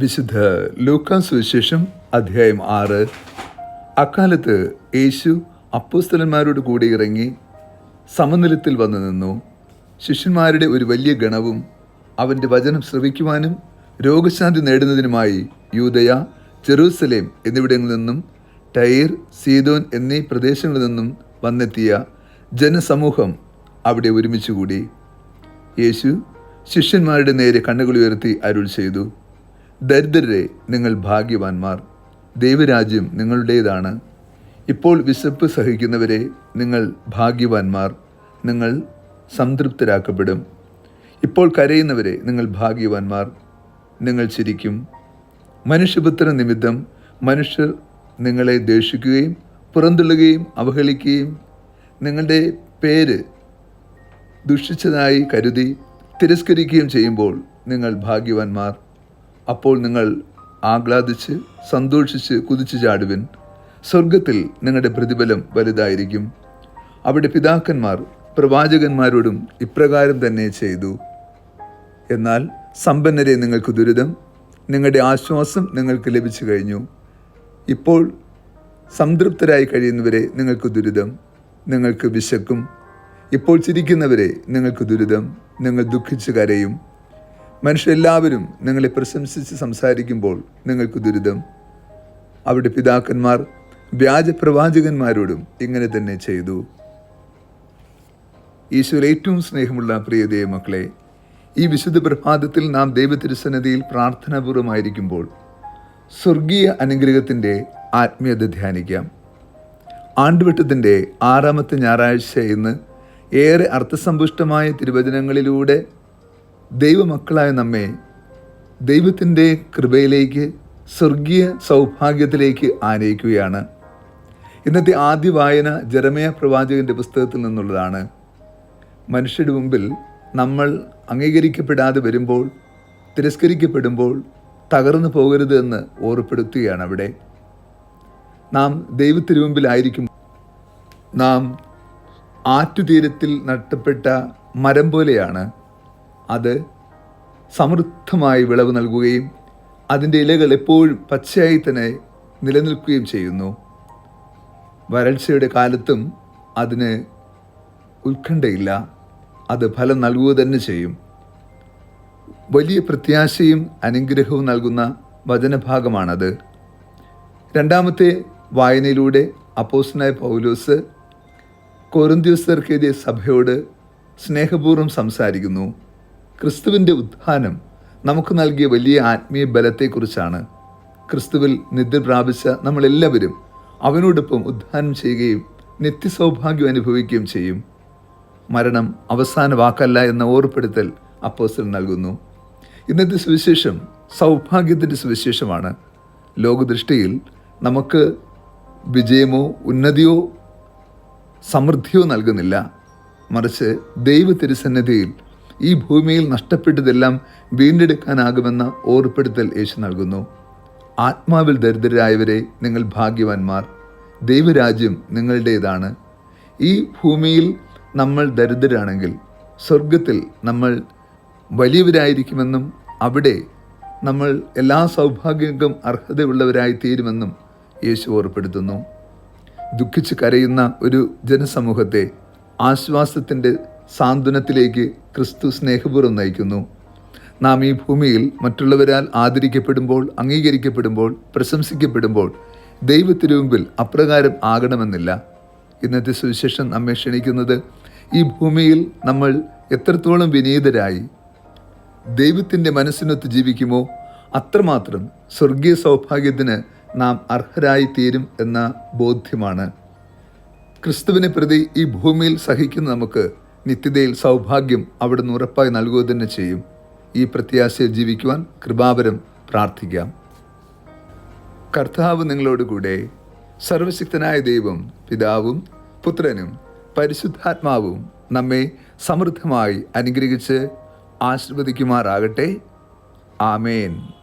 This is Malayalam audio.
വിശുദ്ധ ലൂക്കാസ് സുവിശേഷം അധ്യായം ആറ്. അക്കാലത്ത് യേശു അപ്പോസ്തലന്മാരോട് കൂടി ഇറങ്ങി സമനിലത്തിൽ വന്നു നിന്നു. ശിഷ്യന്മാരുടെ ഒരു വലിയ ഗണവും അവന്റെ വചനം ശ്രവിക്കുവാനും രോഗശാന്തി നേടുന്നതിനുമായി യൂതയ ജെറൂസലേം എന്നിവിടങ്ങളിൽ നിന്നും ടൈർ സീതോൻ എന്നീ പ്രദേശങ്ങളിൽ നിന്നും വന്നെത്തിയ ജനസമൂഹം അവിടെ ഒരുമിച്ചുകൂടി യേശു ശിഷ്യന്മാരുടെ നേരെ കണ്ണുകൾ ഉയർത്തി അരുൾ ചെയ്തു. ദരിദ്രരെ നിങ്ങൾ ഭാഗ്യവാന്മാർ. ദൈവരാജ്യം നിങ്ങളുടേതാണ്. ഇപ്പോൾ വിശപ്പ് സഹിക്കുന്നവരെ നിങ്ങൾ ഭാഗ്യവാന്മാർ. നിങ്ങൾ സംതൃപ്തരാക്കപ്പെടും. ഇപ്പോൾ കരയുന്നവരെ നിങ്ങൾ ഭാഗ്യവാന്മാർ. നിങ്ങൾ ചിരിക്കും. മനുഷ്യപുത്ര നിമിത്തം മനുഷ്യർ നിങ്ങളെ ദേഷിക്കുകയും പുറന്തള്ളുകയും അവഹേളിക്കുകയും നിങ്ങളുടെ പേര് ദുഷിച്ചതായി കരുതി തിരസ്കരിക്കുകയും ചെയ്യുമ്പോൾ നിങ്ങൾ ഭാഗ്യവാന്മാർ. അപ്പോൾ നിങ്ങൾ ആഹ്ലാദിച്ച് സന്തോഷിച്ച് കുതിച്ചു ചാടുവിൻ. സ്വർഗത്തിൽ നിങ്ങളുടെ പ്രതിഫലം വലുതായിരിക്കും. അവിടെ പിതാക്കന്മാർ പ്രവാചകന്മാരോടും ഇപ്രകാരം തന്നെ ചെയ്തു. എന്നാൽ സമ്പന്നരെ നിങ്ങൾക്ക് ദുരിതം നിങ്ങളുടെ ആശ്വാസം നിങ്ങൾക്ക് ലഭിച്ചു കഴിഞ്ഞു. ഇപ്പോൾ സംതൃപ്തരായി കഴിയുന്നവരെ നിങ്ങൾക്ക് ദുരിതം നിങ്ങൾക്ക് വിശക്കും. ഇപ്പോൾ ചിരിക്കുന്നവരെ നിങ്ങൾക്ക് ദുരിതം നിങ്ങൾ ദുഃഖിച്ച് കരയും. മനുഷ്യരെല്ലാവരും നിങ്ങളെ പ്രശംസിച്ച് സംസാരിക്കുമ്പോൾ നിങ്ങൾക്ക് ദുരിതം. അവിടെ പിതാക്കന്മാർ വ്യാജ പ്രവാചകന്മാരോടും ഇങ്ങനെ തന്നെ ചെയ്തു. ഈശ്വര ഏറ്റവും സ്നേഹമുള്ള പ്രിയ മക്കളെ ഈ വിശുദ്ധ പ്രഭാതത്തിൽ നാം ദൈവതിരുസന്നതിയിൽ പ്രാർത്ഥനാപൂർവമായിരിക്കുമ്പോൾ സ്വർഗീയ അനുഗ്രഹത്തിന്റെ ആത്മീയത ധ്യാനിക്കാം. ആണ്ടുവട്ടത്തിന്റെ ആറാമത്തെ ഞായറാഴ്ച ഇന്ന് ഏറെ അർത്ഥസമ്പുഷ്ടമായ തിരുവചനങ്ങളിലൂടെ ദൈവമക്കളായ നമ്മെ ദൈവത്തിന്റെ കൃപയിലേക്ക് സ്വർഗീയ സൗഭാഗ്യത്തിലേക്ക് ആനയിക്കുകയാണ്. ഇന്നത്തെ ആദ്യ വായന ജരമയ പ്രവാചകന്റെ പുസ്തകത്തിൽ നിന്നുള്ളതാണ്. മനുഷ്യരുടെ മുമ്പിൽ നമ്മൾ അംഗീകരിക്കപ്പെടാതെ വരുമ്പോൾ തിരസ്കരിക്കപ്പെടുമ്പോൾ തകർന്നു പോകരുത് എന്ന് ഓർപ്പെടുത്തുകയാണ് അവിടെ. നാം ദൈവത്തിനു മുമ്പിലായിരിക്കും നാം ആറ്റുതീരത്തിൽ നട്ടപ്പെട്ട മരം പോലെയാണ്. അത് സമൃദ്ധമായി വിളവ് നൽകുകയും അതിന്റെ ഇലകൾ എപ്പോഴും പച്ചയായി തന്നെ നിലനിൽക്കുകയും ചെയ്യുന്നു. വരൾച്ചയുടെ കാലത്തും അതിന് ഉത്കണ്ഠയില്ല. അത് ഫലം നൽകുക തന്നെ ചെയ്യും. വലിയ പ്രത്യാശയും അനുഗ്രഹവും നൽകുന്ന വചനഭാഗമാണത്. രണ്ടാമത്തെ വായനയിലൂടെ അപ്പോസ്നായ പൗലോസ് കൊറിന്ത്യോസർക്കെതിരെ സഭയോട് സ്നേഹപൂർവം സംസാരിക്കുന്നു. ക്രിസ്തുവിന്റെ ഉത്ഥാനം നമുക്ക് നൽകിയ വലിയ ആത്മീയ ബലത്തെക്കുറിച്ചാണ്. ക്രിസ്തുവിൽ നിദ്ര പ്രാപിച്ച നമ്മളെല്ലാവരും അവനോടൊപ്പം ഉദ്ധാനം ചെയ്യുകയും നിത്യസൗഭാഗ്യം അനുഭവിക്കുകയും ചെയ്യും. മരണം അവസാന വാക്കല്ല എന്ന ഓർപ്പെടുത്തൽ അപ്പോസ്റ്റൽ നൽകുന്നു. ഇന്നത്തെ സുവിശേഷം സൗഭാഗ്യത്തിന്റെ സുവിശേഷമാണ്. ലോകദൃഷ്ടിയിൽ നമുക്ക് വിജയമോ ഉന്നതിയോ സമൃദ്ധിയോ നൽകുന്നില്ല. മറിച്ച് ദൈവ തിരുസന്നിധിയിൽ ഈ ഭൂമിയിൽ നഷ്ടപ്പെട്ടതെല്ലാം വീണ്ടെടുക്കാനാകുമെന്ന ഓർപ്പെടുത്തൽ യേശു നൽകുന്നു. ആത്മാവിൽ ദരിദ്രരായവരെ നിങ്ങൾ ഭാഗ്യവാന്മാർ. ദൈവരാജ്യം നിങ്ങളുടേതാണ്. ഈ ഭൂമിയിൽ നമ്മൾ ദരിദ്രരാണെങ്കിൽ സ്വർഗത്തിൽ നമ്മൾ വലിയവരായിരിക്കുമെന്നും അവിടെ നമ്മൾ എല്ലാ സൗഭാഗ്യങ്ങൾക്കും അർഹതയുള്ളവരായി തീരുമെന്നും യേശു ഓർപ്പെടുത്തുന്നു. ദുഃഖിച്ച് കരയുന്ന ഒരു ജനസമൂഹത്തെ ആശ്വാസത്തിന്റെ സാന്ത്വനത്തിലേക്ക് ക്രിസ്തു സ്നേഹപൂർവം നയിക്കുന്നു. നാം ഈ ഭൂമിയിൽ മറ്റുള്ളവരാൽ ആദരിക്കപ്പെടുമ്പോൾ അംഗീകരിക്കപ്പെടുമ്പോൾ പ്രശംസിക്കപ്പെടുമ്പോൾ ദൈവത്തിനു മുമ്പിൽ അപ്രകാരം ആകണമെന്നില്ല. ഇന്നത്തെ സുവിശേഷം നമ്മെ ക്ഷണിക്കുന്നത് ഈ ഭൂമിയിൽ നമ്മൾ എത്രത്തോളം വിനീതരായി ദൈവത്തിന്റെ മനസ്സിനൊത്ത് ജീവിക്കുമോ അത്രമാത്രം സ്വർഗീയ സൗഭാഗ്യത്തിന് നാം അർഹരായി തീരും എന്ന ബോധ്യമാണ്. ക്രിസ്തുവിനെ പ്രതി ഈ ഭൂമിയിൽ സഹിക്കുന്ന നമുക്ക് നിത്യതയിൽ സൗഭാഗ്യം അവിടുന്ന് ഉറപ്പായി നൽകുക തന്നെ ചെയ്യും. ഈ പ്രത്യാശയിൽ ജീവിക്കുവാൻ കൃപാപരം പ്രാർത്ഥിക്കാം. കർത്താവ് നിങ്ങളോടുകൂടെ സർവശക്തനായ ദൈവം പിതാവും പുത്രനും പരിശുദ്ധാത്മാവും നമ്മെ സമൃദ്ധമായി അനുഗ്രഹിച്ച് ആശീർവദിക്കുമാറാകട്ടെ. ആമേൻ.